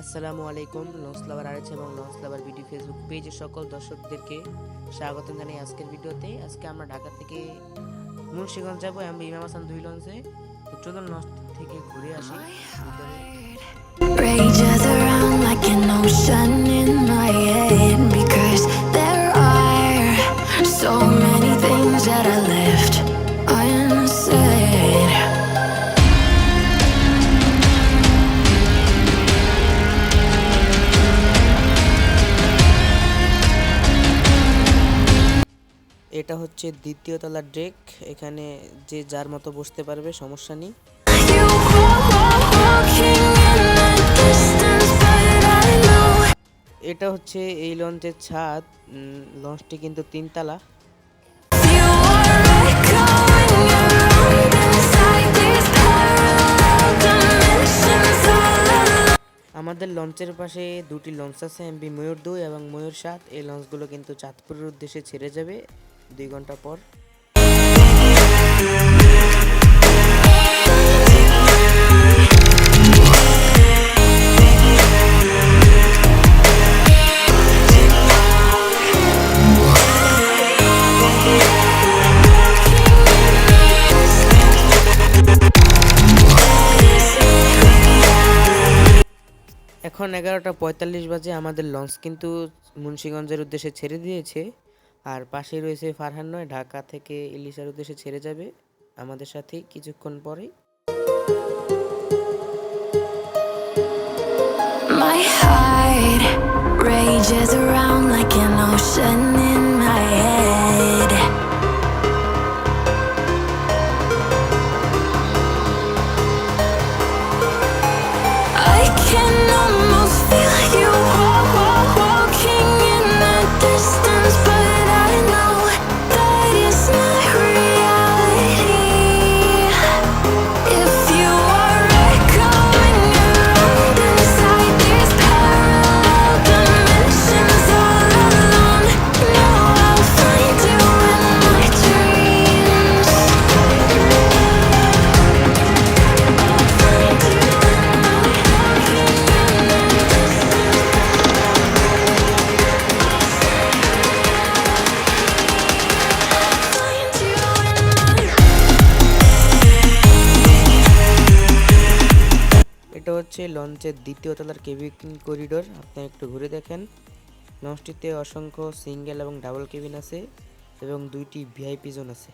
আসসালামু আলাইকুম লঞ্চ লাভার আরএচ এবং লঞ্চ লাভার ভিডিও ফেসবুক পেজের সকল দর্শকদেরকে স্বাগত জানাই আজকের ভিডিওতে। আজকে আমরা ঢাকা থেকে মুন্সিগঞ্জ যাব, আমি ইমাম হাসান দুই লঞ্চে। চলুন লঞ্চ থেকে ঘুরে আসি। এটা হচ্ছে দ্বিতীয় তলার ডেক এখানে যে যার মতো বসতে পারবে, সমস্যা নেই। এটা হচ্ছে এই লঞ্চের ছাদ। লঞ্চটি কিন্তু তিনতলা. আমাদের লঞ্চের পাশে দুটি লঞ্চ আছে, এমবি ময়ূর দুই এবং ময়ূর সাত এই লঞ্চগুলো কিন্তু চাঁদপুরের উদ্দেশ্যে ছেড়ে যাবে। দুই ঘণ্টা পর। এখন এগারোটা পঁয়তাল্লিশ বাজে আমাদের লঞ্চ কিন্তু মুন্সিগঞ্জের উদ্দেশ্যে ছেড়ে দিয়েছে। আর পাশে রয়েছে ফারহান নয়, ঢাকা থেকে ইলিশার উদ্দেশ্যে ছেড়ে যাবে আমাদের সাথে কিছুক্ষণ পরে My heart rages around like an এটা হচ্ছে লঞ্চের দ্বিতীয় তলার কেবিন করিডোর। আপনি একটু ঘুরে দেখেন। লঞ্চটিতে অসংখ্য সিঙ্গেল এবং ডাবল কেবিন আছে এবং দুইটি ভিআইপি জোন আছে।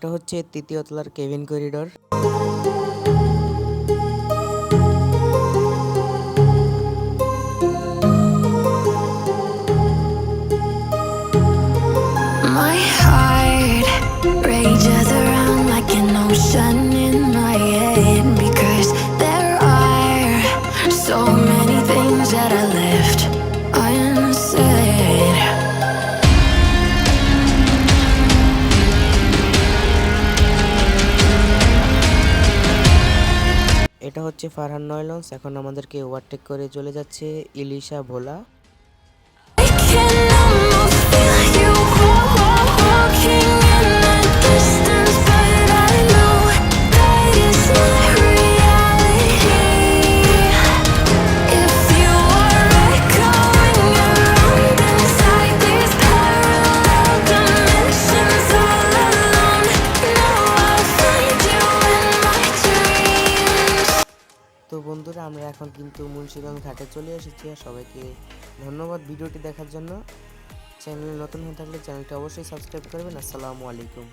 এটা হচ্ছে তৃতীয় তলার cabin corridor My heart rages around like an ocean in my head because there are so many things that I left এটা হচ্ছে ফারহান নয়লন্স এখন আমাদেরকে ওভারটেক করে চলে যাচ্ছে ইলিশা ভোলা। বন্ধুরা, আমরা এখন কিন্তু মুন্সিগঞ্জ ঘাটে চলে এসেছি আর সবাইকে ধন্যবাদ ভিডিওটি দেখার জন্য। চ্যানেলে নতুন হয়ে থাকলে চ্যানেলটি অবশ্যই সাবস্ক্রাইব করবেন। আসসালামু আলাইকুম।